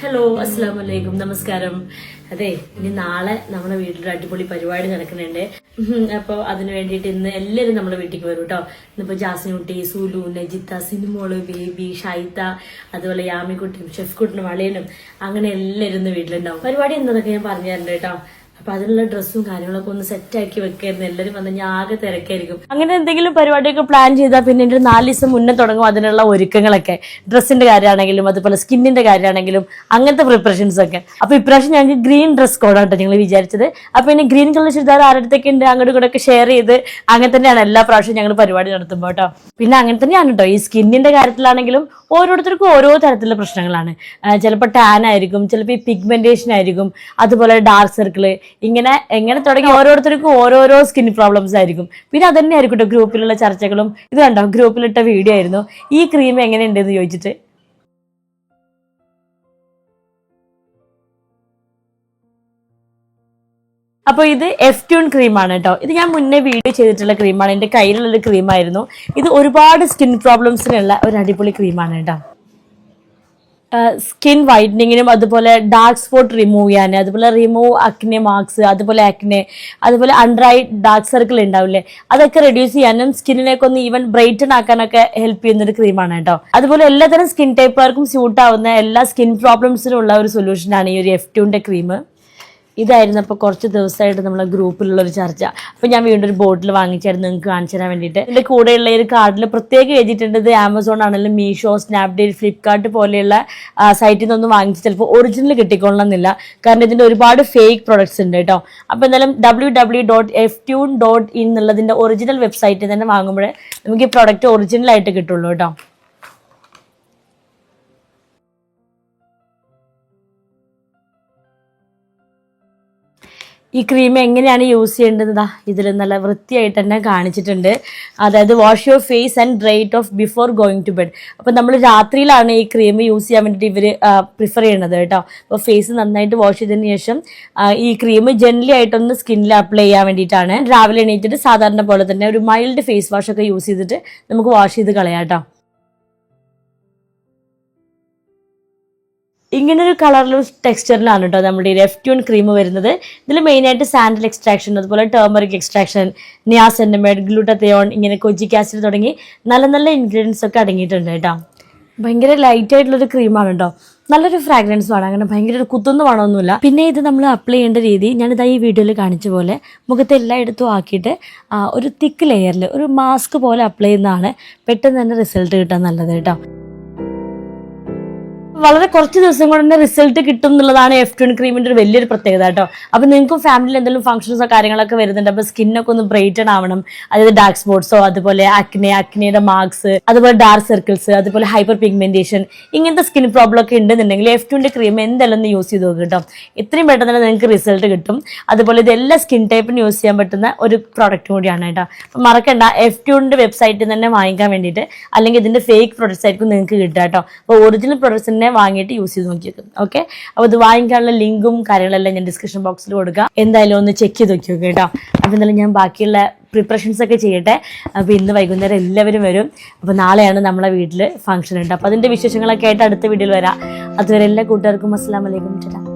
Hello അസ്സാം വലൈക്കും നമസ്കാരം അതെ ഇനി നാളെ നമ്മുടെ വീട്ടിലൊരു അടിപൊളി പരിപാടി നടക്കുന്നുണ്ട്. അപ്പൊ അതിന് വേണ്ടിയിട്ട് ഇന്ന് എല്ലാവരും നമ്മുടെ വീട്ടിലേക്ക് വരും കേട്ടോ ഇന്നിപ്പോ ജാസിനുട്ടി സുലു നജിത്ത സിനിമോൾ ബേബി ഷൈത്ത അതുപോലെ യാമിക്കുട്ടിയും ഷെഫ്കുട്ടിനും വളയനും അങ്ങനെ എല്ലാവരും ഇന്ന് വീട്ടിലുണ്ടാവും. പരിപാടി എന്നതൊക്കെ ഞാൻ പറഞ്ഞു തരണ്ട് കേട്ടോ അപ്പൊ അതിനുള്ള ഡ്രസ്സും കാര്യങ്ങളൊക്കെ ഒന്ന് സെറ്റ് ആക്കി വെക്കായിരുന്നു. എല്ലാവരും വന്ന് ഞാൻ ആകെ തിരക്കായിരിക്കും. അങ്ങനെ എന്തെങ്കിലും പരിപാടിയൊക്കെ പ്ലാൻ ചെയ്താൽ പിന്നെ ഒരു നാല് ദിവസം മുന്നേ തുടങ്ങും അതിനുള്ള ഒരുക്കങ്ങളൊക്കെ. ഡ്രസ്സിന്റെ കാര്യമാണെങ്കിലും അതുപോലെ സ്കിന്നിന്റെ കാര്യമാണെങ്കിലും അങ്ങനത്തെ പ്രിപ്പറേഷൻസ് ഒക്കെ. അപ്പൊ ഇപ്രാവശ്യം ഞങ്ങൾക്ക് ഗ്രീൻ ഡ്രസ് കോഡാട്ടോ ഞങ്ങൾ വിചാരിച്ചത്. അപ്പൊ ഇനി ഗ്രീൻ കളർ ചുരിദാർ ആരുടെ ഉണ്ട് അങ്ങോട്ടും കൂടെ ഒക്കെ ഷെയർ ചെയ്ത് അങ്ങനെ തന്നെയാണ് എല്ലാ പ്രാവശ്യവും ഞങ്ങൾ പരിപാടി നടത്തുമ്പോൾ കേട്ടോ. പിന്നെ അങ്ങനെ തന്നെയാണ് കേട്ടോ. ഈ സ്കിന്നിന്റെ കാര്യത്തിലാണെങ്കിലും ഓരോരുത്തർക്കും ഓരോ തരത്തിലുള്ള പ്രശ്നങ്ങളാണ്. ചിലപ്പോൾ ടാൻ ആയിരിക്കും ചിലപ്പോൾ ഈ പിഗ്മെന്റേഷൻ ആയിരിക്കും. അതുപോലെ ഡാർക്ക് സർക്കിൾ ഇങ്ങനെ എങ്ങനെ തുടങ്ങി ഓരോരുത്തർക്കും ഓരോരോ സ്കിൻ പ്രോബ്ലംസ് ആയിരിക്കും. പിന്നെ അത് തന്നെ ആയിരിക്കും ഗ്രൂപ്പിലുള്ള ചർച്ചകളും. ഇത് കണ്ടോ? ഗ്രൂപ്പിലിട്ട വീഡിയോ ആയിരുന്നു. ഈ ക്രീം എങ്ങനെയുണ്ട് എന്ന് ചോദിച്ചിട്ട്. അപ്പോൾ ഇത് എഫ് ട്യൂൺ ക്രീമാണ് കേട്ടോ. ഇത് ഞാൻ മുന്നേ വീഡിയോ ചെയ്തിട്ടുള്ള ക്രീമാണ് എന്റെ കയ്യിലുള്ളൊരു ക്രീമായിരുന്നു ഇത് ഒരുപാട് സ്കിൻ പ്രോബ്ലംസിനുള്ള ഒരു അടിപൊളി ക്രീമാണ് കേട്ടോ. സ്കിൻ വൈറ്റനിങ്ങിനും അതുപോലെ ഡാർക്ക് സ്പോട്ട് റിമൂവ് ചെയ്യാൻ അതുപോലെ റിമൂവ് അക്നെ മാർക്സ് അതുപോലെ അക്നെ അതുപോലെ അണ്ടർ ഡാർക്ക് സർക്കിൾ ഉണ്ടാവില്ലേ? അതൊക്കെ റെഡ്യൂസ് ചെയ്യാനും സ്കിന്നിനൊക്കെ ഒന്ന് ഈവൻ ബ്രൈറ്റൺ ആക്കാനൊക്കെ ഹെൽപ്പ് ചെയ്യുന്ന ഒരു ക്രീമാണ് കേട്ടോ. അതുപോലെ എല്ലാത്തരം സ്കിൻ ടൈപ്പുകാർക്കും സ്യൂട്ട് ആവുന്ന എല്ലാ സ്കിൻ പ്രോബ്ലംസിനും ഉള്ള ഒരു സൊല്യൂഷനാണ് ഈ ഒരു എഫ് ടുവിന്റെ ക്രീം ഇതായിരുന്നു അപ്പോൾ കുറച്ച് ദിവസമായിട്ട് നമ്മളെ ഗ്രൂപ്പിലുള്ള ഒരു ചർച്ച. അപ്പോൾ ഞാൻ വീണ്ടും ഒരു ബോട്ടിൽ വാങ്ങിച്ചായിരുന്നു നിങ്ങൾക്ക് കാണിച്ചു തരാൻ വേണ്ടിയിട്ട്. എന്റെ കൂടെയുള്ള ഒരു കാർഡിൽ പ്രത്യേകം എഴുതിയിട്ടുണ്ട് ഇത് ആമസോൺ ആണെങ്കിലും മീഷോ സ്നാപ്ഡീൽ ഫ്ലിപ്കാർട്ട് പോലെയുള്ള സൈറ്റിൽ നിന്നൊന്നും വാങ്ങിച്ച് ചിലപ്പോൾ ഒറിജിനൽ കിട്ടിക്കൊള്ളണമെന്നില്ല. കാരണം ഇതിന്റെ ഒരുപാട് ഫേക്ക് പ്രൊഡക്ട്സ് ഉണ്ട് കേട്ടോ. അപ്പോൾ എന്തായാലും W W dot F tune dot in എന്നുള്ളതിന്റെ ഒറിജിനൽ വെബ്സൈറ്റിൽ തന്നെ വാങ്ങുമ്പോഴേ നമുക്ക് ഈ പ്രൊഡക്റ്റ് ഒറിജിനലായിട്ട് കിട്ടുള്ളൂ കേട്ടോ. ഈ ക്രീം എങ്ങനെയാണ് യൂസ് ചെയ്യേണ്ടത്? ഇതിൽ നല്ല വൃത്തിയായിട്ട് തന്നെ കാണിച്ചിട്ടുണ്ട്. അതായത് wash your face and dry it off before going to bed അപ്പോൾ നമ്മൾ രാത്രിയിലാണ് ഈ ക്രീം യൂസ് ചെയ്യാൻ വേണ്ടിയിട്ട് ഇവർ പ്രിഫർ ചെയ്യണത് കേട്ടോ. അപ്പോൾ ഫേസ് നന്നായിട്ട് വാഷ് ചെയ്തതിന് ശേഷം ഈ ക്രീം ജെൻലി ആയിട്ടൊന്ന് സ്കിന്നിൽ അപ്ലൈ ചെയ്യാൻ വേണ്ടിയിട്ടാണ്. രാവിലെ എണീറ്റിട്ട് സാധാരണ പോലെ തന്നെ ഒരു മൈൽഡ് ഫേസ് വാഷ് ഒക്കെ യൂസ് ചെയ്തിട്ട് നമുക്ക് വാഷ് ചെയ്ത് കളയാം കേട്ടോ. ഇങ്ങനെ ഒരു കളറിലും ടെക്സ്ചറിലാണ് കേട്ടോ നമ്മുടെ ഈ റെഫ്റ്റ്യൂൺ ക്രീം വരുന്നത്. ഇതിൽ മെയിനായിട്ട് സാൻഡൽ എക്സ്ട്രാക്ഷൻ അതുപോലെ ടേമറിക് എക്സ്ട്രാക്ഷൻ നിയാസെൻഡമേഡ് ഗ്ലൂട്ടത്തയോൺ ഇങ്ങനെ കൊജിക് ആസിഡ് തുടങ്ങി നല്ല നല്ല ഇൻഗ്രീഡിയൻസ് ഒക്കെ അടങ്ങിയിട്ടുണ്ട് കേട്ടോ. ഭയങ്കര ലൈറ്റ് ആയിട്ടുള്ളൊരു ക്രീമാണ് കേട്ടോ നല്ലൊരു ഫ്രാഗ്രൻസ് ആണ് അങ്ങനെ ഭയങ്കര ഒരു കുത്തുന്ന വേണമൊന്നുമില്ല പിന്നെ ഇത് നമ്മൾ അപ്ലൈ ചെയ്യേണ്ട രീതി ഞാനിതാ ഈ വീഡിയോയിൽ കാണിച്ച പോലെ മുഖത്ത് എല്ലായിടത്തും ആക്കിയിട്ട് ഒരു തിക്ക് ലെയറിൽ ഒരു മാസ്ക് പോലെ അപ്ലൈ ചെയ്യുന്നതാണ് പെട്ടെന്ന് തന്നെ റിസൾട്ട് കിട്ടാൻ നല്ലത് കേട്ടോ. വളരെ കുറച്ച് ദിവസം കൊണ്ട് തന്നെ റിസൾട്ട് കിട്ടും എന്നുള്ളതാണ് എഫ് ട്വൻ ക്രീമിന്റെ ഒരു വലിയൊരു പ്രത്യേകത കേട്ടോ. അപ്പൊ നിങ്ങൾക്കും ഫാമിലിയിൽ എന്തെങ്കിലും ഫംഗ്ഷൻസോ കാര്യങ്ങളൊക്കെ വരുന്നുണ്ട് അപ്പൊ സ്കിന്നൊക്കെ ഒന്ന് ബ്രൈറ്റൺ ആവണം. അതായത് ഡാർക്ക് സ്പോട്ട്സോ അതുപോലെ അക്നെ അക്നയുടെ മാർക്സ് അതുപോലെ ഡാർക്ക് സർക്കിൾസ് അതുപോലെ ഹൈപ്പർ പിഗ്മെന്റേഷൻ ഇങ്ങനത്തെ സ്കിൻ പ്രോബ്ലം ഒക്കെ ഉണ്ടെന്നുണ്ടെങ്കിൽ എഫ് ട്വന്റെ ക്രീം എന്തായാലും ഒന്ന് യൂസ് ചെയ്ത് നോക്കുക കേട്ടോ. ഇത്രയും പെട്ടെന്ന് തന്നെ നിങ്ങൾക്ക് റിസൾട്ട് കിട്ടും. അതുപോലെ ഇത് എല്ലാ സ്കിൻ ടൈപ്പിനും യൂസ് ചെയ്യാൻ പറ്റുന്ന ഒരു പ്രോഡക്റ്റ് കൂടിയാണ് കേട്ടോ. അപ്പൊ മറക്കണ്ട എഫ് ട്യൂണിന്റെ വെബ്സൈറ്റിൽ തന്നെ വാങ്ങിക്കാൻ വേണ്ടിയിട്ട് അല്ലെങ്കിൽ ഇതിന്റെ ഫേക്ക് പ്രോഡക്റ്റ്സ് ആയിരിക്കും നിങ്ങൾക്ക് കിട്ടുക കേട്ടോ. അപ്പോൾ ഒറിജിനൽ പ്രൊഡക്ട്സ് തന്നെ വാങ്ങിയിട്ട് യൂസ് ചെയ്ത് നോക്കിയേക്കും. ഓക്കെ അപ്പോൾ ഇത് വാങ്ങിക്കാനുള്ള ലിങ്കും കാര്യങ്ങളെല്ലാം ഞാൻ ഡിസ്ക്രിപ്ഷൻ ബോക്സിൽ കൊടുക്കുക എന്തായാലും ഒന്ന് ചെക്ക് ചെയ്ത് നോക്കി കേട്ടോ. അപ്പോൾ എന്തായാലും ഞാൻ ബാക്കിയുള്ള പ്രിപ്പറേഷൻസ് ഒക്കെ ചെയ്യട്ടെ. അപ്പോൾ ഇന്ന് വൈകുന്നേരം എല്ലാവരും വരും. അപ്പോൾ നാളെയാണ് നമ്മളെ വീട്ടിൽ ഫംഗ്ഷൻ ഉണ്ട്. അപ്പോൾ അതിന്റെ വിശേഷങ്ങളൊക്കെ ആയിട്ട് അടുത്ത വീഡിയോയിൽ വരാം. അതുവരെ എല്ലാ കൂട്ടുകാർക്കും അസ്സാം വലൈക്കും ചേട്ടാ